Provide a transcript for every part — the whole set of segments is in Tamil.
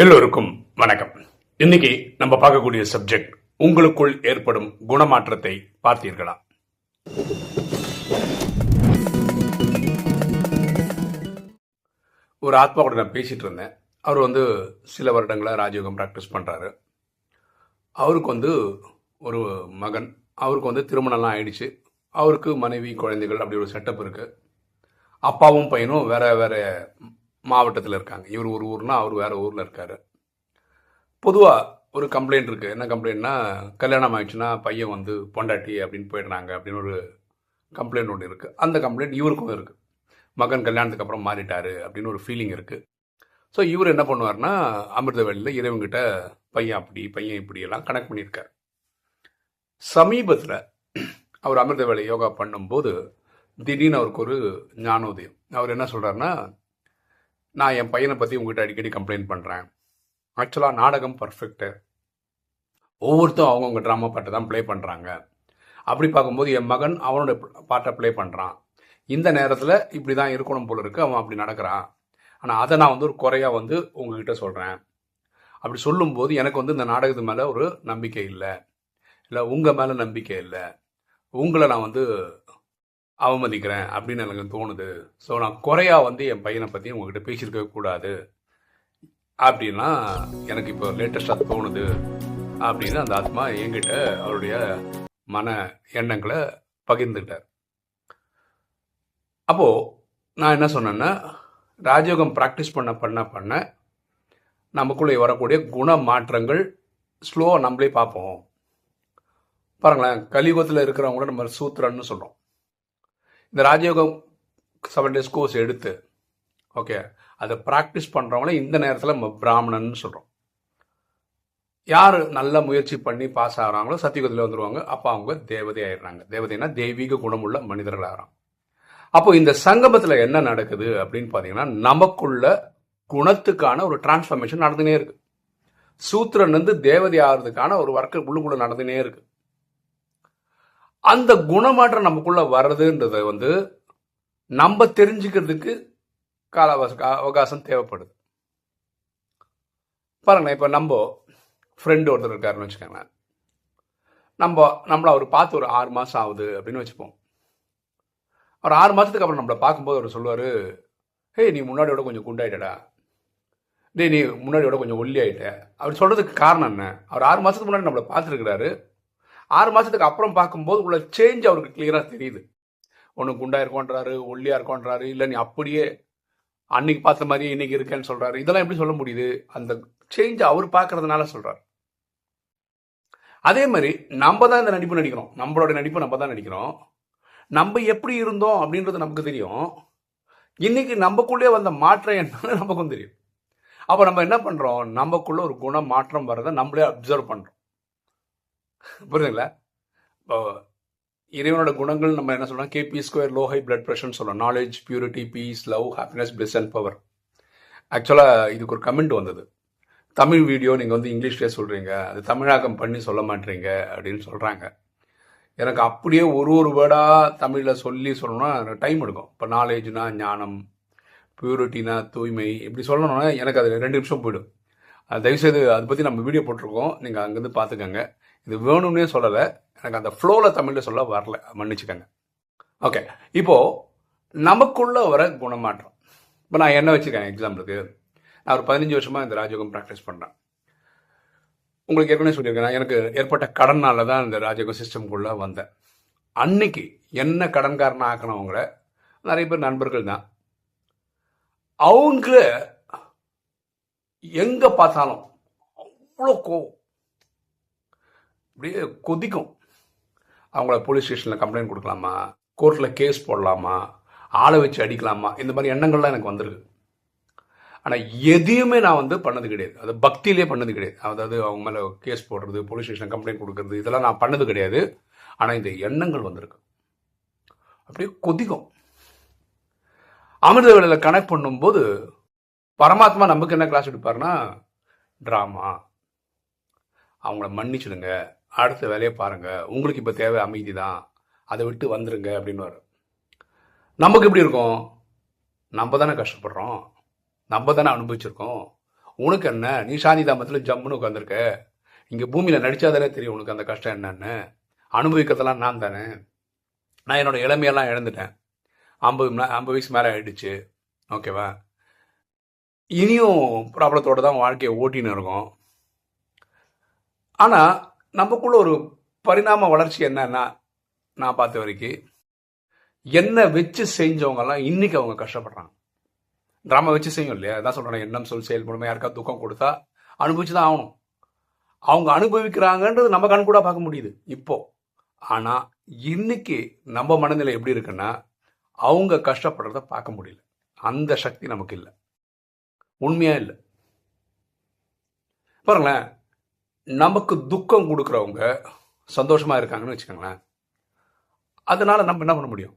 எல்லோருக்கும் வணக்கம். இன்னைக்கு நம்ம பார்க்கக்கூடிய சப்ஜெக்ட் உங்களுக்குள் ஏற்படும் குணமாற்றத்தை பார்த்தீர்களா? ஒரு ஆத்மா கூட நான் பேசிட்டு இருந்தேன். அவர் வந்து சில வருடங்களா ராஜயோகம் ப்ராக்டிஸ் பண்றாரு. அவருக்கு வந்து ஒரு மகன் அவருக்கு வந்து திருமணம்லாம் ஆயிடுச்சு. அவருக்கு மனைவி குழந்தைகள் அப்படி ஒரு செட்டப் இருக்கு. அப்பாவும் பையனும் வேற வேற மாவட்டத்தில் இருக்காங்க. இவர் ஒரு ஊர்னா அவர் வேறு ஊரில் இருக்கார். பொதுவாக ஒரு கம்ப்ளைண்ட் இருக்குது என்ன கம்ப்ளைண்ட்னா கல்யாணம் ஆயிடுச்சுன்னா பையன் வந்து பொண்டாட்டி அப்படின்னு போயிடுறாங்க அப்படின்னு ஒரு கம்ப்ளைண்ட் ஒன்று இருக்குது அந்த கம்ப்ளைண்ட் இவருக்கும் இருக்குது மகன் கல்யாணத்துக்கு அப்புறம் மாறிட்டாரு அப்படின்னு ஒரு ஃபீலிங் இருக்குது ஸோ இவர் என்ன பண்ணுவார்னா அமிர்தவேலியில் இறைவங்கிட்ட பையன் அப்படி பையன் இப்படியெல்லாம் கனெக்ட் பண்ணியிருக்கார். சமீபத்தில் அவர் அமிர்தவேலை யோகா பண்ணும்போது திடீர்னு அவருக்கு ஒரு ஞானோதயம். அவர் என்ன சொல்கிறாருன்னா நான் என் பையனை பற்றி உங்ககிட்ட அடிக்கடி கம்ப்ளைண்ட் பண்ணுறேன் ஆக்சுவலாக நாடகம் பர்ஃபெக்ட்டு ஒவ்வொருத்தரும் அவங்கவுங்க ட்ராமா பாட்டை தான் ப்ளே பண்ணுறாங்க அப்படி பார்க்கும்போது என் மகன் அவனோட பாட்டை ப்ளே பண்ணுறான் இந்த நேரத்தில் இப்படி தான் இருக்கணும் போல இருக்கு. அவன் அப்படி நடக்கிறான். ஆனால் அதை நான் வந்து ஒரு குறையாக வந்து உங்ககிட்ட சொல்கிறேன் அப்படி சொல்லும்போது எனக்கு வந்து இந்த நாடகத்து மேலே ஒரு நம்பிக்கை இல்லை. இல்லை உங்கள் மேலே நம்பிக்கை இல்லை. உங்களை நான் வந்து அவமதிக்கிறேன் அப்படின்னு எனக்கு தோணுது. ஸோ நான் குறையாக வந்து என் பையனை பற்றி உங்ககிட்ட பேசியிருக்கவே கூடாது. அப்படின்னா எனக்கு இப்போ லேட்டஸ்டாக தோணுது. அப்படின்னு அந்த ஆத்மா என்கிட்ட அவருடைய மன எண்ணங்களை பகிர்ந்துக்கிட்டார். அப்போது நான் என்ன சொன்னேன்னா ராஜயோகம் ப்ராக்டிஸ் பண்ண பண்ண பண்ண நமக்குள்ளே வரக்கூடிய குண மாற்றங்கள் ஸ்லோவாக நம்மளே பார்ப்போம். பாருங்களேன் கலியுகத்தில் இருக்கிறவங்கள நம்ம சூத்திரன்னு சொல்கிறோம் இந்த ராஜயோகம் செவன் டேஸ் கோர்ஸ் எடுத்து ஓகே அதை ப்ராக்டிஸ் பண்ணுறவங்கள இந்த நேரத்தில் நம்ம பிராமணன் சொல்கிறோம் யார் நல்ல முயற்சி பண்ணி பாஸ் ஆகிறாங்களோ சத்தியுகத்தில் வந்துடுவாங்க அப்போ அவங்க தேவதை ஆயிடுறாங்க. தேவதைனா தெய்வீக குணமுள்ள மனிதர்கள் ஆகிறாங்க அப்போ இந்த சங்கமத்தில் என்ன நடக்குது அப்படின்னு பார்த்தீங்கன்னா நமக்குள்ள குணத்துக்கான ஒரு டிரான்ஸ்ஃபர்மேஷன் நடந்துனே இருக்கு. சூத்திரன் வந்து தேவதை ஆகிறதுக்கான ஒரு ஒர்க்கு உள்ளுக்குள்ள நடந்துனே இருக்கு. அந்த குணமாற்றம் நமக்குள்ள வர்றதுன்றதை வந்து நம்ம தெரிஞ்சுக்கிறதுக்கு கால அவகாசம் தேவைப்படுது. பாருங்களேன் இப்போ நம்ம ஃப்ரெண்டு ஒருத்தர் இருக்காருன்னு வச்சுக்கோங்களேன். நம்ம நம்மளை அவர் பார்த்து ஒரு ஆறு மாதம் ஆகுது அப்படின்னு வச்சுப்போம். அவர் ஆறு மாதத்துக்கு அப்புறம் நம்மளை பார்க்கும்போது அவர் சொல்லுவார் ஹே நீ முன்னாடியோட கொஞ்சம் குண்டாயிட்டடா. டேய் நீ முன்னாடியோட கொஞ்சம் ஒல்லி ஆகிட்ட அவர் சொல்கிறதுக்கு காரணம் என்ன? அவர் ஆறு மாதத்துக்கு முன்னாடி நம்மளை பார்த்துருக்கிறாரு. ஆறு மாதத்துக்கு அப்புறம் பார்க்கும்போது உள்ள சேஞ்ச் அவருக்கு கிளியராக தெரியுது. ஒன்று குண்டா இருக்கோன்றாரு ஒல்லியா இருக்கோன்றாரு இல்லை நீ அப்படியே அன்னைக்கு பார்த்த மாதிரி இன்னைக்கு இருக்கேன்னு சொல்கிறாரு இதெல்லாம் எப்படி சொல்ல முடியுது? அந்த சேஞ்ச் அவர் பார்க்கறதுனால சொல்கிறார் அதே மாதிரி நம்ம தான் இந்த நடிப்பு நடிக்கிறோம். நம்மளோட நடிப்பு நம்ம தான் நடிக்கிறோம். நம்ம எப்படி இருந்தோம் அப்படின்றது நமக்கு தெரியும். இன்னைக்கு நமக்குள்ளே வந்த மாற்றம் என்னன்னு நமக்கும் தெரியும். அப்போ நம்ம என்ன பண்ணுறோம் நமக்குள்ள ஒரு குண மாற்றம் வர்றதை நம்மளே அப்சர்வ் பண்ணுறோம் புரியுதுங்களா? இப்போ இறைவனோட குணங்கள் நம்ம என்ன சொல்றோம்? KP square low high blood ப்ரெஷர்னு சொல்றோம். Knowledge purity peace love happiness plus and power ஆக்சுவலாக இதுக்கு ஒரு கமெண்ட் வந்தது. தமிழ் வீடியோ நீங்கள் வந்து இங்கிலீஷ்லேயே சொல்கிறீங்க அது தமிழாக்கம் பண்ணி சொல்ல மாட்டீங்க அப்படின்னு சொல்கிறாங்க எனக்கு அப்படியே ஒரு ஒரு வேர்டாக தமிழில் சொல்லி சொல்லணும்னா டைம் எடுக்கும். இப்போ நாலேஜ்னா ஞானம் பியூரிட்டினா தூய்மை இப்படி சொல்லணும்னா எனக்கு அது ரெண்டு நிமிஷம் போயிடும். தயவுசெய்து அதை பற்றி நம்ம வீடியோ போட்டிருக்கோம். நீங்கள் அங்கேருந்து பார்த்துக்கங்க. இது வேணும்னே சொல்லலை. எனக்கு அந்த ஃப்ளோவில் தமிழில் சொல்ல வரல. மன்னிச்சுக்கங்க. ஓகே இப்போது நமக்குள்ள வர குணமாற்றம். இப்போ நான் என்ன வச்சுருக்கேன் எக்ஸாம்பிளுக்கு நான் ஒரு பதினஞ்சு வருஷமாக இந்த ராஜயோகம் ப்ராக்டிஸ் பண்ணுறேன் உங்களுக்கு ஏற்கனவே சொல்லியிருக்கேன். எனக்கு ஏற்பட்ட கடனால தான் இந்த ராஜயோகம் சிஸ்டம்குள்ளே வந்தேன். அன்னைக்கு என்ன கடன்காரனாக ஆக்கினவங்கள நிறைய பேர் நண்பர்கள் தான். அவங்க எங்கே பார்த்தாலும் அவ்வளோ கோவம் அப்படியே கொதிக்கும். அவங்கள போலீஸ் ஸ்டேஷனில் கம்ப்ளைண்ட் கொடுக்கலாமா? கோர்ட்டில் கேஸ் போடலாமா? ஆளை வச்சு அடிக்கலாமா? இந்த மாதிரி எண்ணங்கள்லாம் எனக்கு வந்திருக்கு. ஆனால் எதையுமே நான் வந்து பண்ணது கிடையாது. அது பக்தியிலே பண்ணது கிடையாது. அதாவது அவங்க மேலே கேஸ் போடுறது போலீஸ் ஸ்டேஷனில் கம்ப்ளைண்ட் கொடுக்கறது இதெல்லாம் நான் பண்ணது கிடையாது. ஆனால் இந்த எண்ணங்கள் வந்திருக்கு. அப்படியே கொதிக்கும். அமிர்த வேலையில் கனெக்ட் பண்ணும்போது பரமாத்மா நமக்கு என்ன கிளாஸ் எடுப்பாருன்னா ட்ராமா அவங்கள மன்னிச்சிடுங்க. அடுத்த வேலையை பாருங்கள் உங்களுக்கு இப்போ தேவை அமைதி தான் அதை விட்டு வந்துருங்க அப்படின்னு நமக்கு எப்படி இருக்கும்? நம்ம தானே கஷ்டப்படுறோம். நம்ம தானே அனுபவிச்சிருக்கோம். உனக்கு என்ன? நீ சாந்தி தாமத்தில் ஜம்முன்னு உட்காந்துருக்க இங்கே பூமியில் நடிச்சாதானே தெரியும் உனக்கு அந்த கஷ்டம் என்னன்னு. அனுபவிக்கிறதெல்லாம் நான் தானே. நான் என்னோட இளமையெல்லாம் இழந்துட்டேன். ஐம்பது ஐம்பது வயசு மேலே ஆகிடுச்சு ஓகேவா? இனியும் ப்ராப்ளத்தோடு தான் வாழ்க்கையை ஓட்டின்னு இருக்கோம். ஆனால் நமக்குள்ள ஒரு பரிணாம வளர்ச்சி என்னன்னா நான் பார்த்த வரைக்கும் என்ன வச்சு செஞ்சவங்கலாம் இன்னைக்கு அவங்க கஷ்டப்படுறாங்க. ட்ராமா வச்சு செய்யும் இல்லையா? அதான் சொல்கிறேன் எண்ணம் சொல் மூலமாக யாருக்கா துக்கம் கொடுத்தா அனுபவிச்சு தான் ஆகணும். அவங்க அனுபவிக்கிறாங்கன்றது நம்ம கண் கூட பார்க்க முடியுது இப்போ. ஆனால் இன்னைக்கு நம்ம மனநிலை எப்படி இருக்குன்னா அவங்க கஷ்டப்படுறத பார்க்க முடியல. அந்த சக்தி நமக்கு இல்லை. உண்மையாக இல்லை. பாருங்களேன் நமக்கு துக்கம் கொடுக்குறவங்க சந்தோஷமாக இருக்காங்கன்னு வச்சுக்கோங்களேன். அதனால் நம்ம என்ன பண்ண முடியும்?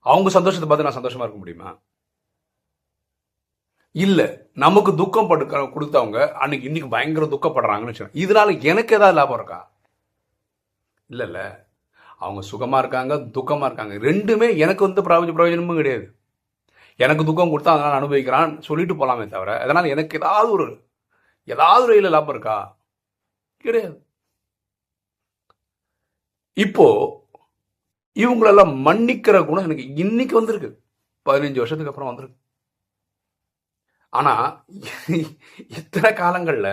அவங்க சந்தோஷத்தை பார்த்து நான் சந்தோஷமாக இருக்க முடியுமா? இல்லை நமக்கு துக்கம் படுக்க கொடுத்தவங்க அன்னைக்கு இன்னைக்கு பயங்கர துக்கப்படுறாங்கன்னு வச்சுக்கோங்க. இதனால எனக்கு ஏதாவது லாபம் இருக்கா? இல்லை இல்லை அவங்க சுகமாக இருக்காங்க துக்கமாக இருக்காங்க. ரெண்டுமே எனக்கு வந்து பிரயோஜன பிரயோஜனமும் கிடையாது. எனக்கு துக்கம் கொடுத்தா அதனால் அனுபவிக்கிறான் சொல்லிட்டு போகலாமே தவிர அதனால் எனக்கு ஏதாவது ஒரு ஏதாவது ஒரு லாபம் இருக்கா? கிடையாது. இப்போ இவங்களெல்லாம் மன்னிக்கிற குணம் எனக்கு இன்னைக்கு வந்திருக்கு. பதினஞ்சு வருஷத்துக்கு அப்புறம் வந்திருக்கு. ஆனா இத்தனை காலங்கள்ல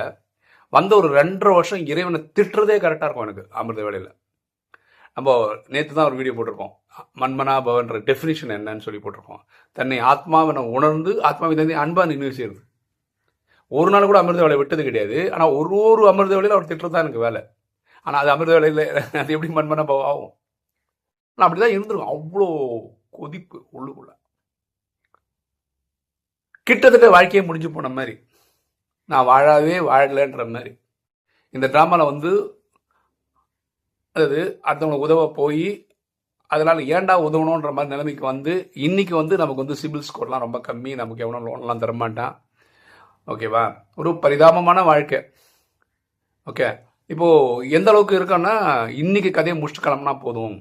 வந்த ஒரு ரெண்டரை வருஷம் இறைவனை திட்டுறதே கரெக்டாக இருக்கும் எனக்கு அமிர்த வேலையில் நம்ம நேற்று தான் ஒரு வீடியோ போட்டிருக்கோம். மன்மனா பவன்ற டெஃபினிஷன் என்னன்னு சொல்லி போட்டிருக்கோம். தன்னை ஆத்மாவனை உணர்ந்து ஆத்மாவை தந்தை அன்பா நினைவு செய்யுது ஒரு நாள் கூட அமிர்த வேலை விட்டது கிடையாது. ஆனால் ஒரு ஒரு அமிர்த வேலையில் அவர் திட்டுறது தான் எனக்கு வேலை. ஆனால் அது அமிர்த வேலையில் அது எப்படி மண்மன பவம் ஆகும்? நான் அப்படிதான் இருந்திருக்கும் அவ்வளோ கொதிப்பு உள்ளுக்குள்ள. கிட்டத்தட்ட வாழ்க்கையே முடிஞ்சு போன மாதிரி. நான் வாழாவே வாழலன்ற மாதிரி. இந்த ட்ராமாவில் வந்து அதாவது அடுத்தவங்களுக்கு உதவ போய் அதனால் ஏன்டா உதவணுன்ற மாதிரி நிலைமைக்கு வந்து இன்னைக்கு வந்து நமக்கு வந்து சிபில் ஸ்கோர்லாம் ரொம்ப கம்மி. நமக்கு எவ்வளோ லோன்லாம் தரமாட்டான். ஓகேவா ஒரு பரிதாபமான வாழ்க்கை. ஓகே இப்போ எந்த அளவுக்கு இருக்கோன்னா இன்னைக்கு கதையை முடிச்சுட்டு கிளம்புனா போதும்.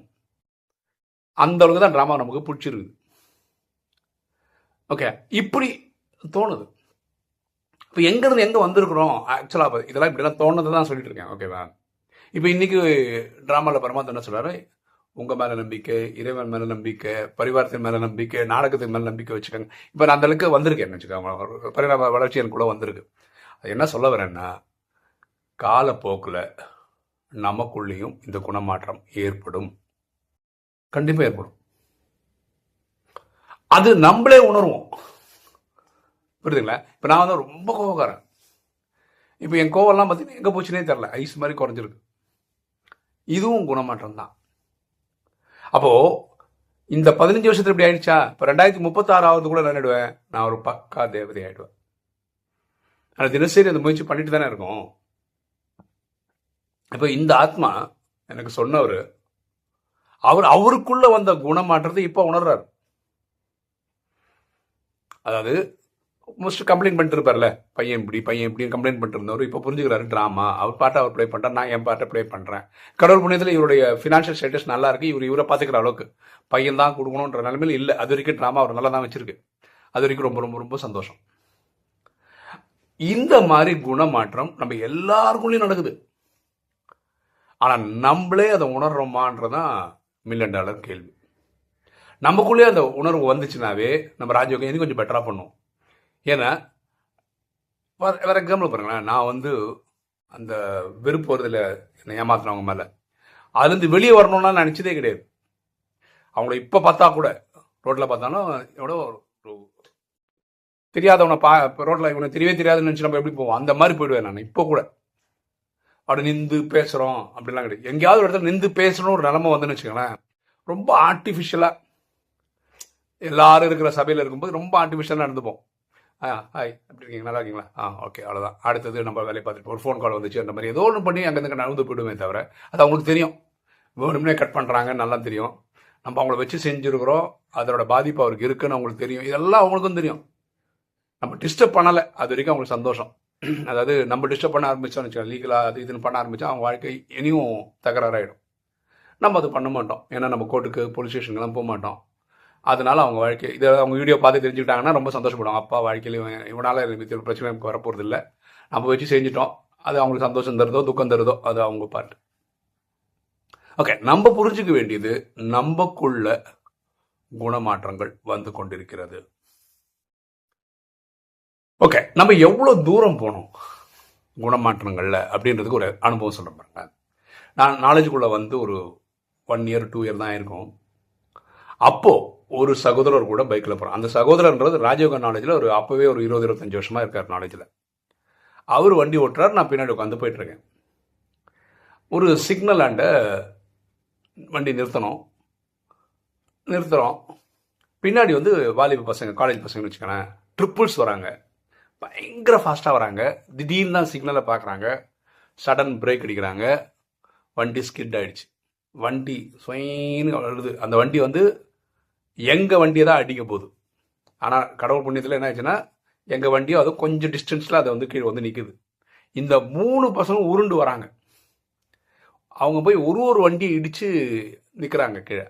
அந்த அளவுக்கு தான் ட்ராமா நமக்கு பிடிச்சிருக்கு ஓகே இப்படி தோணுது. இப்போ எங்கேருந்து எங்கே வந்திருக்கிறோம்? ஆக்சுவலாக இதெல்லாம் இப்படிலாம் தோணுது தான் சொல்லிட்டு இருக்கேன். ஓகேவா இப்போ இன்னைக்கு ட்ராமாவில் பரமாத்தம் என்ன சொல்கிறாரு உங்க மேல நம்பிக்கை இறைவன் மேல நம்பிக்கை பரிவாரத்தின் மேல நம்பிக்கை நாடகத்தின் மேல நம்பிக்கை வச்சுக்கோங்க. இப்போ நான் அந்தளவுக்கு வந்திருக்கேன் வச்சுக்கோங்க. பரிணாம வளர்ச்சி எனக்குள்ள வந்திருக்கு. அது என்ன சொல்ல வரேன்னா காலப்போக்கில் நமக்குள்ளேயும் இந்த குணமாற்றம் ஏற்படும். கண்டிப்பாக ஏற்படும். அது நம்மளே உணர்வோம். புரியுதுங்களா? இப்போ நான் வந்து ரொம்ப கோவக்காரன். இப்போ என் கோவம்லாம் பார்த்தீங்கன்னா எங்கே போச்சுனே தெரில ஐஸ் மாதிரி குறைஞ்சிருக்கு. இதுவும் குணமாற்றம் தான் அப்போ இந்த பதினஞ்சு வருஷத்துல இப்படி ஆயிடுச்சா? இப்போ ரெண்டாயிரத்தி முப்பத்தாறாவது கூட நான் நடுவேன் நான் ஒரு பக்கா தேவதை ஆயிடுவேன். ஆனால் தினசரி அந்த முயற்சி பண்ணிட்டு தானே இருக்கும். இப்போ இந்த ஆத்மா எனக்கு சொன்னவர் அவர் அவருக்குள்ள வந்த குணமாற்றத்தை இப்போ உணர்றாரு. அதாவது மோஸ்ட் கம்ப்ளைண்ட் பண்ணிருப்பார்ல? பையன் இப்படி பையன் இப்படி கம்ப்ளைண்ட் பண்ணிட்டு இப்போ புரிஞ்சுக்கிறாரு ட்ராமா அவர் பாட்டை அவர் ப்ளே பண்ணுறாரு நான் என் பாட்டை ப்ளே பண்ணுறேன் கடவுள் புண்ணியத்தில் இவருடைய ஃபினான்ஷியல் ஸ்டேட்டஸ் நல்லா இருக்கு. இவர் இவரை பார்த்துக்கிற அளவுக்கு. பையன் தான் கொடுக்கணுன்ற நிலைமையில் இல்லை. அது வரைக்கும் ட்ராமா அவர் நல்லா தான் வச்சிருக்கு. அது வரைக்கும் ரொம்ப ரொம்ப ரொம்ப சந்தோஷம். இந்த மாதிரி குணமாற்றம் நம்ம எல்லாருக்குள்ளேயும் நடக்குது. ஆனால் நம்மளே அதை உணர்றோமான்றதான் மில்லியன் டாலர் கேள்வி. நமக்குள்ளேயே அந்த உணர்வு வந்துச்சுனாவே நம்ம ராஜயோகம் இன்னும் கொஞ்சம் பெட்டராக பண்ணுவோம் ஏன்னா வேற வேற எக்ஸாம்பிள் பாருங்களேன். நான் வந்து அந்த வெறுப்பு வருதில் என்னை ஏமாத்தினவங்க மேலே. அதுலேருந்து வெளியே வரணும்னா நினச்சதே கிடையாது. அவங்கள இப்போ பார்த்தா கூட ரோட்டில் பார்த்தாலும் எவ்வளோ தெரியாதவனை பா ரோட்டில் இவனை தெரியவே தெரியாதுன்னு நினச்சி நம்ம எப்படி போவோம்? அந்த மாதிரி போயிடுவேன் நான் இப்போ கூட. அப்படி நின்று பேசுகிறோம் அப்படிலாம் கிடையாது. எங்கேயாவது ஒரு இடத்துல நின்று பேசணும் ஒரு நிலமை வந்துன்னு வச்சுக்கோங்களேன். ரொம்ப ஆர்டிஃபிஷியலாக எல்லாரும் இருக்கிற சபையில் இருக்கும்போது ரொம்ப ஆர்டிஃபிஷியலாக நடந்துப்போம். ஆ ஹாய் எப்படி இருக்கீங்க? நல்லா இருக்கீங்களா? ஆ ஓகே அவ்வளோதான் அடுத்தது நம்ம வேலையை பார்த்துட்டு ஒரு ஃபோன் கால் வந்துச்சு அந்த மாதிரி. ஏதோ ஒன்று பண்ணி அங்கேருந்து நடந்து போயிடுமே தவிர அது அவங்களுக்கு தெரியும். வேணும்னே கட் பண்ணுறாங்க நல்லா தெரியும். நம்ம அவங்கள வச்சு செஞ்சுருக்கிறோம். அதோட பாதிப்பு அவருக்கு இருக்குன்னு அவங்களுக்கு தெரியும். இதெல்லாம் அவங்களுக்கும் தெரியும். நம்ம டிஸ்டர்ப் பண்ணலை. அது வரைக்கும் அவங்களுக்கு சந்தோஷம். அதாவது நம்ம டிஸ்டர்ப் பண்ண ஆரம்பிச்சோம்னு வச்சுக்கோங்க. லீகலாக அது இதுன்னு பண்ண ஆரம்பித்தா அவங்க வாழ்க்கை இனியும் தகராறாயிடும். நம்ம அது பண்ண மாட்டோம். ஏன்னா நம்ம கோர்ட்டுக்கு போலீஸ் ஸ்டேஷனுக்குலாம் போக மாட்டோம். அதனால அவங்க வாழ்க்கை இதை அவங்க வீடியோ பார்த்து தெரிஞ்சுக்கிட்டாங்கன்னா ரொம்ப சந்தோஷப்படுவாங்க. அப்பா வாழ்க்கையில் இவன் இவனால் பிரச்சனை எனக்கு வரப்போகிறது இல்லை நம்ம வச்சு செஞ்சிட்டோம். அது அவங்களுக்கு சந்தோஷம் தருதோ துக்கம் தருதோ அது அவங்க பாட்டு ஓகே நம்ம புரிஞ்சுக்க வேண்டியது நம்மக்குள்ள குணமாற்றங்கள் வந்து கொண்டிருக்கிறது. ஓகே நம்ம எவ்வளோ தூரம் போனோம் குணமாற்றங்களில் அப்படின்றதுக்கு ஒரு அனுபவம் சொல்ல பாருங்க. நான் நாலேஜுக்குள்ளே வந்து ஒரு ஒன் இயர் டூ இயர் தான் இருக்கும் அப்போது ஒரு சகோதரர் கூட பைக்கில் போகிறோம் அந்த சகோதரன்றது ராஜயோக நாலேஜில் ஒரு அப்போவே ஒரு இருபது இருபத்தஞ்சி வருஷமாக இருக்கார் நாலேஜில் அவர் வண்டி ஓட்டுறார் நான் பின்னாடி உட்காந்து போயிட்டுருக்கேன். ஒரு சிக்னல் ஆண்ட வண்டி நிறுத்தணும். நிறுத்துகிறோம் பின்னாடி வந்து வாலிப பசங்க காலேஜ் பசங்கன்னு வச்சுக்கோங்களேன் ட்ரிப்புள்ஸ் வராங்க. பயங்கர ஃபாஸ்ட்டாக வராங்க. திடீர்னு தான் சிக்னலை பார்க்குறாங்க சடன் பிரேக் அடிக்கிறாங்க. வண்டி ஸ்கிட் ஆகிடுச்சு வண்டி ஸ்வைன்னு வருது அந்த வண்டி வந்து எங்கள் வண்டியை தான் அடிக்க போகுது. ஆனால் கடவுள் புண்ணியத்தில் என்ன ஆச்சுன்னா எங்கள் வண்டியோ அது கொஞ்சம் டிஸ்டன்ஸில் அதை வந்து கீழே வந்து நிற்குது இந்த மூணு பசங்களும் உருண்டு வராங்க. அவங்க போய் ஒரு ஒரு வண்டியை இடித்து நிற்கிறாங்க கீழே.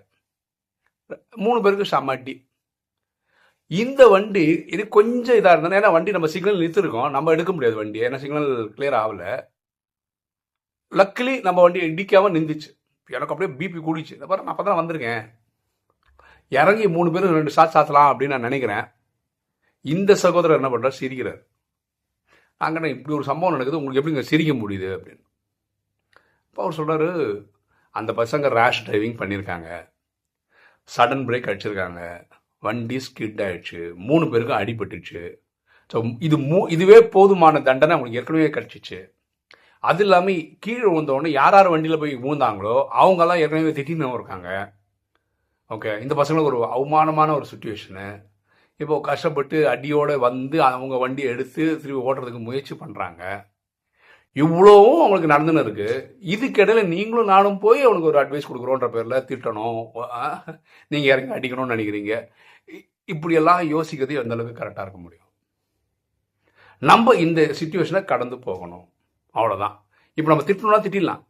மூணு பேருக்கு சமாட்டி இந்த வண்டி இது கொஞ்சம் இதாக இருந்தால் ஏன்னா வண்டி நம்ம சிக்னல் நிறுத்திருக்கோம். நம்ம எடுக்க முடியாது வண்டி. ஏன்னா சிக்னல் கிளியர் ஆகல. லக்கிலி நம்ம வண்டி இடிக்காமல் நின்றுச்சு. எனக்கு அப்படியே பிபி கூடிச்சு. இந்த பாரு நான் அப்போ தான் வந்திருக்கேன். இறங்கி மூணு பேரும் ரெண்டு ஷாட் சாத்தலாம் அப்படின்னு நான் நினைக்கிறேன். இந்த சகோதரர் என்ன பண்ணுறார் சிரிக்கிறார். அங்கே இப்படி ஒரு சம்பவம் நடக்குது? உங்களுக்கு எப்படிங்க சிரிக்க முடியுது அப்படின்னு. இப்போ அவர் சொல்கிறாரு அந்த பசங்க ரேஷ் டிரைவிங் பண்ணியிருக்காங்க சடன் பிரேக் அடிச்சிருக்காங்க. வண்டி ஸ்கிட் ஆயிடுச்சு. மூணு பேருக்கும் அடிபட்டுச்சு. ஸோ இது மூ இதுவே போதுமான தண்டனை அவங்களுக்கு ஏற்கனவே கிடச்சிச்சு. அது இல்லாமல் கீழே விழுந்தவொடனே யார் யார் வண்டியில் போய் விழுந்தாங்களோ அவங்கெல்லாம் ஏற்கனவே திட்டின்னு இருக்காங்க. ஓகே இந்த பசங்களுக்கு ஒரு அவமானமான ஒரு சுச்சுவேஷனு இப்போ கஷ்டப்பட்டு அடியோடு வந்து அவங்க வண்டியை எடுத்து திரும்பி ஓட்டுறதுக்கு முயற்சி பண்ணுறாங்க இவ்வளோவும் அவங்களுக்கு நடந்துன்னு இருக்குது இதுக்கிடையில் நீங்களும் நானும் போய் அவனுக்கு ஒரு அட்வைஸ் கொடுக்குறோன்ற பேரில் திட்டணும். நீங்கள் இறங்கி அடிக்கணும்னு நினைக்கிறீங்க. இப்படியெல்லாம் யோசிக்கிறது எந்த அளவுக்கு கரெக்டாக இருக்க முடியும்? நம்ம இந்த சுச்சுவேஷனை கடந்து போகணும். அவ்வளோதான் இப்போ நம்ம திட்டணும்னா திட்டிடலாம்.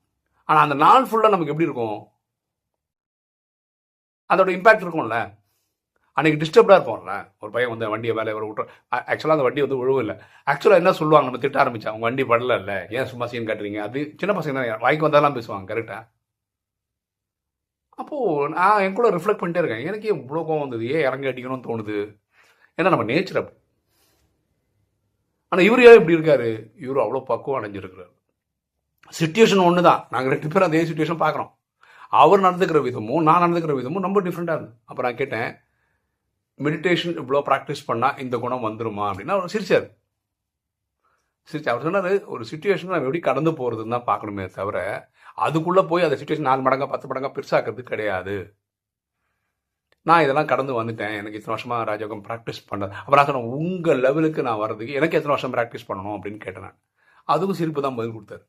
ஆனால் அந்த நாள் ஃபுல்லாக நமக்கு எப்படி இருக்கும்? அதோட இம்பேக்ட் இருக்கும்ல. அன்றைக்கி டிஸ்டர்ப்டாக இருப்போம்ல. ஒரு பையன் வந்து வண்டியை வேலை ஒரு விட்டு ஆக்சுவலாக அந்த வண்டி வந்து இல்லை ஆக்சுவலாக என்ன சொல்லுவாங்க? நம்ம திட்ட ஆரம்பிச்சா அவங்க வண்டி படல இல்லை ஏன் சும்மா சீன் காட்டுறீங்க? அப்படி சின்ன பசங்க தான். வாய்க்கு வந்தாலாம் பேசுவாங்க. கரெக்டாக அப்போது நான் என் கூட ரிஃப்ளெக்ட் பண்ணிட்டே இருக்கேன். எனக்கு ஏன் இவ்வளோ கோவம் வந்தது? ஏன் இறங்கி அடிக்கணும்னு தோணுது? ஏன்னா நம்ம நேச்சர் அப்படி. ஆனால் இவர் ஏன் இப்படி இருக்காரு? இவர் அவ்வளோ பக்குவம் அடைஞ்சிருக்கிறார். சுச்சுவேஷன் ஒன்று தான் நாங்கள் ரெண்டு பேரும் அதே சுச்சுவேஷன் பார்க்குறோம். அவர் நடந்துக்கிற விதமும் நான் நடந்துக்கிற விதமும் ரொம்ப டிஃப்ரெண்ட்டாக இருந்தது. அப்போ நான் கேட்டேன் மெடிடேஷன் இவ்வளோ ப்ராக்டிஸ் பண்ணால் இந்த குணம் வந்துருமா? அப்படின்னா அவர் சிரிச்சார். சிரிச்சு அவர் சொன்னார் ஒரு சுச்சுவேஷன் நம்ம எப்படி கடந்து போகிறதுன்னு தான் பார்க்கணுமே தவிர அதுக்குள்ளே போய் அந்த சுச்சுவேஷன் நாலு மடங்கா பத்து மடங்கா பெருசாக்குறது கிடையாது. நான் இதெல்லாம் கடந்து வந்துட்டேன். எனக்கு இத்தனை வருஷமாக ராஜயோகம் ப்ராக்டிஸ் பண்ணது அப்புறம் நான் சொன்னேன் உங்கள் லெவலுக்கு நான் வர்றதுக்கு எனக்கு எத்தனை வருஷம் ப்ராக்டிஸ் பண்ணணும்? அப்படின்னு கேட்டேன் அதுக்கும் சிரிப்பு தான் பதில் கொடுத்தாரு.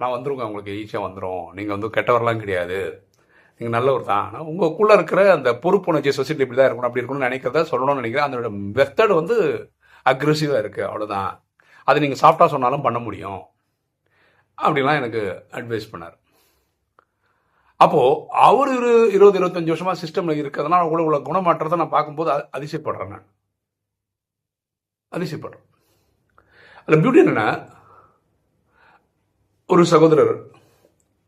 நான் வந்துருங்க உங்களுக்கு ஈஸியாக வந்துடும் நீங்கள் வந்து கெட்டவரெலாம் கிடையாது. நீங்கள் நல்லவர் தான் ஆனால் உங்களுக்குள்ளே இருக்கிற அந்த பொறுப்புணர்ச்சி சொசைட்டி இப்படி தான் இருக்கணும் அப்படி இருக்கணும்னு நினைக்கிறத சொல்லணும்னு நினைக்கிறேன். அதோட மெத்தட் வந்து அக்ரெசிவாக இருக்குது அவ்வளோதான் அது நீங்கள் சாஃப்டாக சொன்னாலும் பண்ண முடியும். அப்படிலாம் எனக்கு அட்வைஸ் பண்ணார். அப்போது அவர் இரு இருபது இருபத்தஞ்சி வருஷமாக சிஸ்டமில் இருக்கிறதுனால அவ்வளோ உள்ள குணமாற்றத்தை நான் பார்க்கும்போது அதிசயப்படுறேன் நான். அதிசயப்படுறேன். அதில் பியூட்டி என்னென்னா ஒரு சகோதரர்.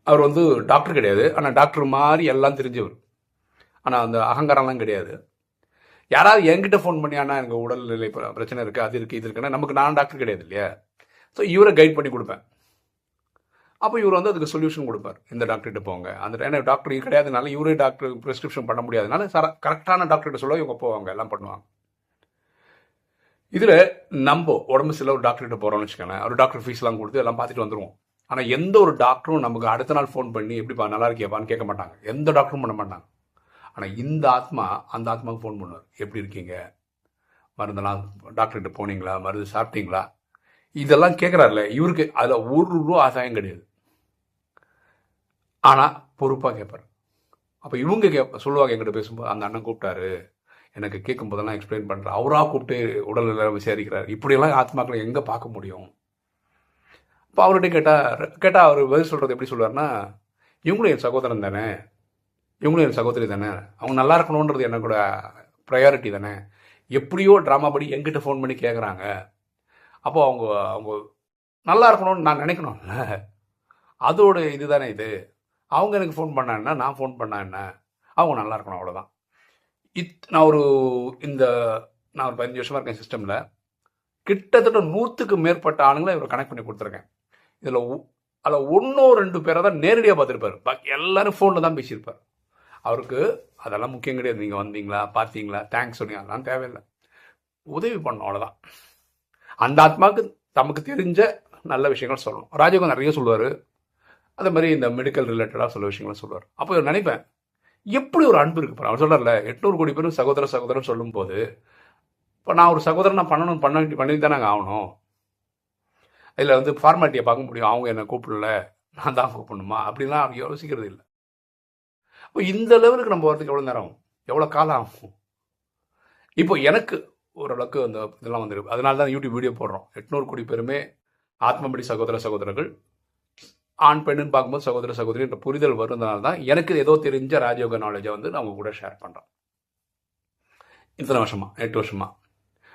அவர் வந்து டாக்டர் கிடையாது. ஆனால் டாக்டர் மாதிரி எல்லாம் தெரிஞ்சவர். ஆனால் அந்த அகங்காரம்லாம் கிடையாது. யாராவது என்கிட்ட ஃபோன் பண்ணி ஆனால் எனக்கு உடல்நிலை பிரச்சனை இருக்குது அது இருக்குது இது இருக்குன்னா நமக்கு நான் டாக்டர் கிடையாது இல்லையா? ஸோ இவரை கைட் பண்ணி கொடுப்பேன். அப்போ இவர் வந்து அதுக்கு சொல்யூஷன் கொடுப்பார். இந்த டாக்டர்கிட்ட போங்க. அந்த ஏன்னா டாக்டர் கிடையாதுனால இவரே டாக்டர் ப்ரிஸ்கிரிப்ஷன் பண்ண முடியாதனால சர கரெக்டான டாக்டர்கிட்ட சொல்ல இவங்க போவாங்க எல்லாம் பண்ணுவாங்க. இதில் நம்ம உடம்பு சில ஒரு டாக்டர்கிட்ட போகிறோம்னு வச்சுக்கோங்களேன். ஒரு டாக்டர் ஃபீஸ்லாம் கொடுத்து எல்லாம் பார்த்துட்டு வந்துடுவோம் ஆனால் எந்த ஒரு டாக்டரும் நமக்கு அடுத்த நாள் ஃபோன் பண்ணி எப்படிப்பா நல்லா இருக்கியப்பான்னு கேட்க மாட்டாங்க. எந்த டாக்டரும் பண்ண மாட்டாங்க. ஆனால் இந்த ஆத்மா அந்த ஆத்மாவுக்கு ஃபோன் பண்ணுவார். எப்படி இருக்கீங்க? மருந்தெல்லாம் டாக்டர்கிட்ட போனீங்களா? மருந்து சாப்பிட்டீங்களா? இதெல்லாம் கேட்குறாருல இவருக்கு அதில் ஒரு ரூபா ஆதாயம் கிடையாது. ஆனால் பொறுப்பாக கேட்பார். அப்போ இவங்க கே சொல்லுவாங்க எங்கிட்ட பேசும்போது அந்த அண்ணன் கூப்பிட்டாரு. எனக்கு கேட்கும் போதெல்லாம் எக்ஸ்பிளைன் பண்ணுறாரு அவராக கூப்பிட்டு உடல்நிலை விசாரிக்கிறார். இப்படியெல்லாம் ஆத்மாக்களை எங்கே பார்க்க முடியும்? இப்போ அவர்கிட்ட கேட்டால் கேட்டால் அவர் பதில் சொல்கிறது எப்படி சொல்லுவார்னா இவங்களும் என் சகோதரன் தானே. இவங்களும் என் சகோதரி தானே. அவங்க நல்லா இருக்கணுன்றது என்ன கூட ப்ரையாரிட்டி தானே. எப்படியோ ட்ராமா படி எங்கிட்ட ஃபோன் பண்ணி கேட்குறாங்க அப்போது அவங்க அவங்க நல்லா இருக்கணும்னு நான் நினைக்கணும்ல. அதோட இது தானே இது. அவங்க எனக்கு ஃபோன் பண்ணாங்கன்னா நான் ஃபோன் பண்ணா என்ன? அவங்க நல்லா இருக்கணும் அவ்வளோதான் இத் நான் ஒரு இந்த நான் ஒரு பதினஞ்சு வருஷமாக இருக்கேன் சிஸ்டமில் கிட்டத்தட்ட நூற்றுக்கு மேற்பட்ட ஆளுங்களை இவர் கனெக்ட் பண்ணி கொடுத்துருக்கேன். இதில் அதில் ஒன்றோ ரெண்டு பேரை தான் நேரடியாக பார்த்துருப்பார். பாக்கி எல்லோரும் ஃபோனில் தான் பேசியிருப்பார். அவருக்கு அதெல்லாம் முக்கியம் கிடையாது. நீங்கள் வந்தீங்களா? பார்த்தீங்களா? தேங்க்ஸ் சொன்னீங்க. அதெல்லாம் தேவையில்லை. உதவி பண்ணோம் அவ்வளோதான் அந்த ஆத்மாவுக்கு தமக்கு தெரிஞ்ச நல்ல விஷயங்கள் சொல்லணும். ராஜயோகம் நிறைய சொல்லுவார். அதே மாதிரி இந்த மெடிக்கல் ரிலேட்டடாக சில விஷயங்களும் சொல்லுவார். அப்போ இவர் நினைப்பேன் எப்படி ஒரு அன்பு இருக்கு அவர் சொல்கிறார்ல எட்நூறு கோடி பேரும் சகோதர சகோதரன் சொல்லும்போது இப்போ நான் ஒரு சகோதரன் நான் பண்ணணும் பண்ண பண்ணி தானே ஆகணும். இதில் வந்து ஃபார்மாலிட்டியை பார்க்க முடியும். அவங்க என்னை கூப்பிடல நான் தான் கூப்பிடணுமா? அப்படிலாம் அவங்க யோசிக்கிறது இல்லை. இப்போ இந்த லெவலுக்கு நம்ம வரதுக்கு எவ்வளோ நேரம் ஆகும்? எவ்வளோ காலம் ஆகும்? இப்போ எனக்கு ஓரளவுக்கு அந்த இதெல்லாம் வந்துருக்கு. அதனால தான் யூடியூப் வீடியோ போடுறோம். எட்நூறு கோடி பேருமே ஆத்மபடி சகோதர சகோதரர்கள் ஆண் பெண்ணுன்னு பார்க்கும்போது சகோதர சகோதரி என்ற புரிதல் வருவதனால தான் எனக்கு ஏதோ தெரிஞ்ச ராஜயோக நாலேஜை வந்து நான் உங்க கூட ஷேர் பண்ணுறேன் இத்தனை வருஷமா? எட்டு வருஷமா?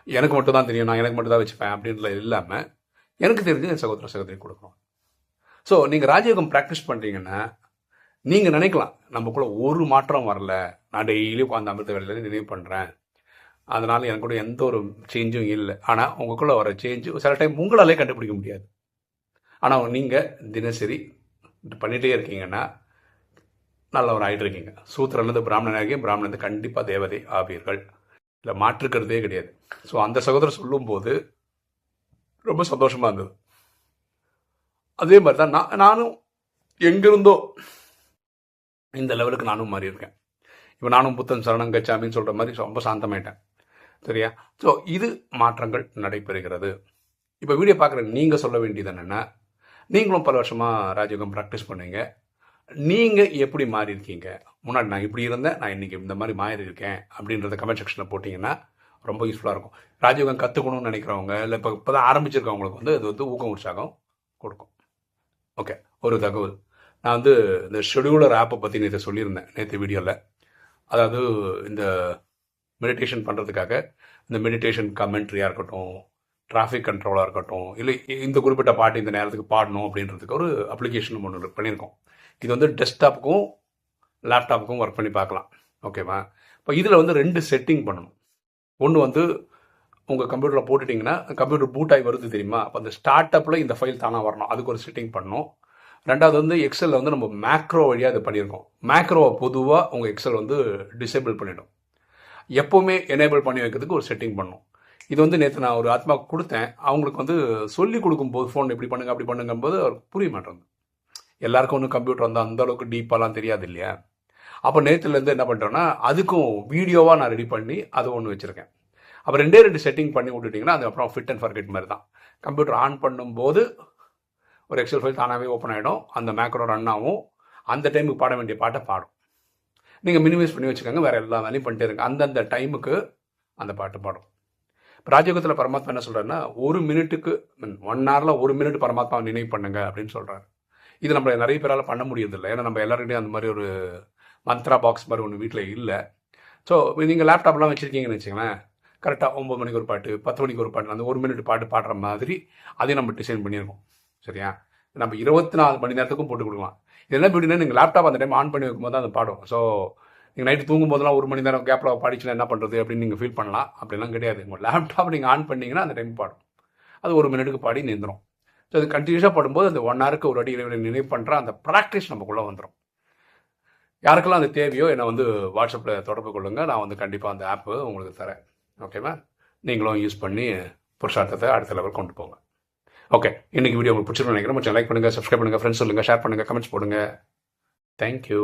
எனக்கு மட்டும் தான் தெரியும். நான் எனக்கு மட்டும் தான் வச்சுப்பேன் அப்படின்றது இல்லாமல் எனக்கு தெரிஞ்சு என் சகோதர சகோதரி கொடுக்கணும். ஸோ நீங்கள் ராஜயோகம் ப்ராக்டிஸ் பண்ணுறீங்கன்னா நீங்கள் நினைக்கலாம் நமக்குள்ள ஒரு மாற்றம் வரல. நான் டெய்லி உட்காந்து அமிர்த வேலையில நினைவு பண்ணுறேன் அதனால் எனக்கு கூட எந்த ஒரு சேஞ்சும் இல்லை. ஆனால் உங்களுக்குள்ளே வர சேஞ்சு சில டைம் உங்களாலே கண்டுபிடிக்க முடியாது. ஆனால் நீங்கள் தினசரி பண்ணிகிட்டே இருக்கீங்கன்னா நல்லவர் ஆகிட்டு இருக்கீங்க. சூத்திரன்லேருந்து பிராமணனாகி பிராமணன் கண்டிப்பாக தேவதை ஆவீர்கள். இல்லை மாற்றுக்கிறதே கிடையாது. ஸோ அந்த சகோதரர் சொல்லும்போது ரொம்ப சந்தோஷமாக இருந்தது. அதே மாதிரி தான் நான் நானும் எங்கிருந்தோ இந்த லெவலுக்கு நானும் மாறி இருக்கேன் இப்போ நானும் புத்தன் சரணம் கச்சாமின்னு சொல்கிற மாதிரி ரொம்ப சாந்தமாயிட்டேன். சரியா? ஸோ இது மாற்றங்கள் நடைபெறுகிறது. இப்போ வீடியோ பார்க்குற நீங்கள் சொல்ல வேண்டியது என்னென்னா நீங்களும் பல வருஷமாக ராஜயோகம் ப்ராக்டிஸ் பண்ணீங்க. நீங்கள் எப்படி மாறி இருக்கீங்க முன்னாடி நான் இப்படி இருந்தேன் நான் இன்னைக்கு இந்த மாதிரி மாறி இருக்கேன் அப்படின்றத கமெண்ட் செக்ஷனில் போட்டிங்கன்னா ரொம்ப யூஸ்ஃபுல்லாக இருக்கும். ராஜயோகம் கற்றுக்கணும்னு நினைக்கிறவங்க இல்லை இப்போ இப்போ தான் ஆரம்பிச்சிருக்கவங்களுக்கு வந்து இது வந்து ஊக்கம் உற்சாகம் கொடுக்கும். ஓகே ஒரு தகவல். நான் வந்து இந்த ஷெடியூலர் ஆப்பை பற்றி நேற்று சொல்லியிருந்தேன் நேற்று வீடியோவில் அதாவது இந்த மெடிடேஷன் பண்ணுறதுக்காக இந்த மெடிடேஷன் கமெண்ட்ரியாக இருக்கட்டும் டிராஃபிக் கண்ட்ரோலாக இருக்கட்டும் இல்லை இந்த குறிப்பிட்ட பாட்டு இந்த நேரத்துக்கு பாடணும் அப்படின்றதுக்கு ஒரு அப்ளிகேஷன் ஒன்று பண்ணியிருக்கோம். இது வந்து டெஸ்க்டாப்புக்கும் லேப்டாப்புக்கும் ஒர்க் பண்ணி பார்க்கலாம். ஓகேவா இப்போ இதில் வந்து ரெண்டு செட்டிங் பண்ணணும். ஒன்று வந்து உங்கள் கம்ப்யூட்டரில் போட்டுட்டிங்கன்னா கம்ப்யூட்டர் பூட் ஆகி வருது தெரியுமா? அப்போ அந்த ஸ்டார்ட் அப்பில் இந்த ஃபைல் தானாக வரணும். அதுக்கு ஒரு செட்டிங் பண்ணணும். ரெண்டாவது வந்து எக்ஸலில் வந்து நம்ம மேக்ரோ வழியாக இது பண்ணியிருக்கோம் மேக்ரோவை பொதுவாக உங்கள் எக்ஸல் வந்து டிசேபிள் பண்ணிடும். எப்போவுமே எனேபிள் பண்ணி வைக்கிறதுக்கு ஒரு செட்டிங் பண்ணணும் இது வந்து நேற்று நான் ஒரு ஆத்மா கொடுத்தேன். அவங்களுக்கு வந்து சொல்லி கொடுக்கும்போது ஃபோன் இப்படி பண்ணுங்க அப்படி பண்ணுங்கும்போது அவருக்கு புரிய மாட்டேங்குது. எல்லாருக்கும் ஒன்றும் கம்ப்யூட்டர் வந்து அந்த அளவுக்கு டீப்பாலாம் தெரியாது இல்லையா? அப்போ நேற்றுலேருந்து என்ன பண்ணுறோன்னா அதுக்கும் வீடியோவாக நான் ரெடி பண்ணி அதை ஒன்று வச்சுருக்கேன். அப்போ ரெண்டே ரெண்டு செட்டிங் பண்ணி விட்டுட்டிங்கன்னா அது அப்புறம் ஃபிட் அண்ட் ஃபர்கெட் மாதிரி தான். கம்ப்யூட்டர் ஆன் பண்ணும்போது ஒரு எக்ஸல் ஃபைல் தானாகவே ஓப்பன் ஆகிடும் அந்த மேக்ரோ ரன் ஆகும். அந்த டைமுக்கு பாட வேண்டிய பாட்டை பாடும். நீங்கள் மினிமைஸ் பண்ணி வச்சுக்கோங்க. வேறு எல்லா வேலையும் பண்ணிட்டே இருங்க. அந்தந்த டைமுக்கு அந்த பாட்டு பாடும். இப்போ ராஜயோகத்தில் பரமாத்மா என்ன சொல்கிறாருன்னா ஒரு மினிட்டுக்கு ஒன் ஹவரில் ஒரு மினிட் பரமாத்மா நினைவு பண்ணுங்க அப்படின்னு சொல்கிறாரு இது நம்ம நிறைய பேரால் பண்ண முடியறதில்லை. ஏன்னா நம்ம எல்லாருக்கிட்டையும் அந்த மாதிரி ஒரு மந்த்ரா பாக்ஸ் மாதிரி ஒன்று வீட்டில் இல்லை. ஸோ நீங்கள் லேப்டாப்லாம் வச்சுருக்கீங்கன்னு வச்சுங்களேன் கரெக்டாக ஒம்பது மணிக்கு ஒரு பாட்டு பத்து மணிக்கு ஒரு பாட்டு அந்த ஒரு மினிட் பாட்டு பாடுற மாதிரி அதையும் நம்ம டிசைன் பண்ணியிருக்கோம் சரியா? நம்ம இருபத்தி நாலு மணி நேரத்துக்கும் போட்டு கொடுக்கலாம். இது என்ன எப்படின்னா நீங்கள் லேப்டாப் அந்த டைம் ஆன் பண்ணி வைக்கும்போது தான் அது பாடும். ஸோ நீங்கள் நைட்டு தூங்கும் போதெல்லாம் ஒரு மணி நேரம் கேப்பில் பாடிச்சுன்னா என்ன பண்ணுறது அப்படின்னு நீங்கள் ஃபீல் பண்ணலாம். அப்படிலாம் கிடையாது. உங்கள் லேப்டாப் நீங்கள் ஆன் பண்ணிங்கன்னா அந்த டைம் பாடும். அது ஒரு மினிட்டுக்கு பாடி நின்றுடும் ஸோ அது கண்டினியூஸாக பாடும்போது அந்த ஒன் ஹவருக்கு ஒரு அடி இடைவெளி நினைவு பண்ணுற அந்த ப்ராக்டிஸ் நமக்குள்ளே வந்துடும் யாருக்கெல்லாம் அது தேவையோ என்னை வந்து வாட்ஸ்அப்பில் தொடர்பு கொள்ளுங்கள் நான் வந்து கண்டிப்பாக அந்த ஆப்பு உங்களுக்கு தரேன். ஓகேவா நீங்களும் யூஸ் பண்ணி புருஷார்த்தத்தை அடுத்த லெவல் கொண்டு போங்க. ஓகே இன்னைக்கு வீடியோ உங்களுக்கு பிடிச்சிருக்கோம் நினைக்கிறேன். கொஞ்சம் லைக் பண்ணுங்கள் சப்ஸ்கிரைப் பண்ணுங்கள் ஃப்ரெண்ட்ஸ் சொல்லுங்கள் ஷேர் பண்ணுங்கள் கமெண்ட்ஸ் போடுங்க. தேங்க்யூ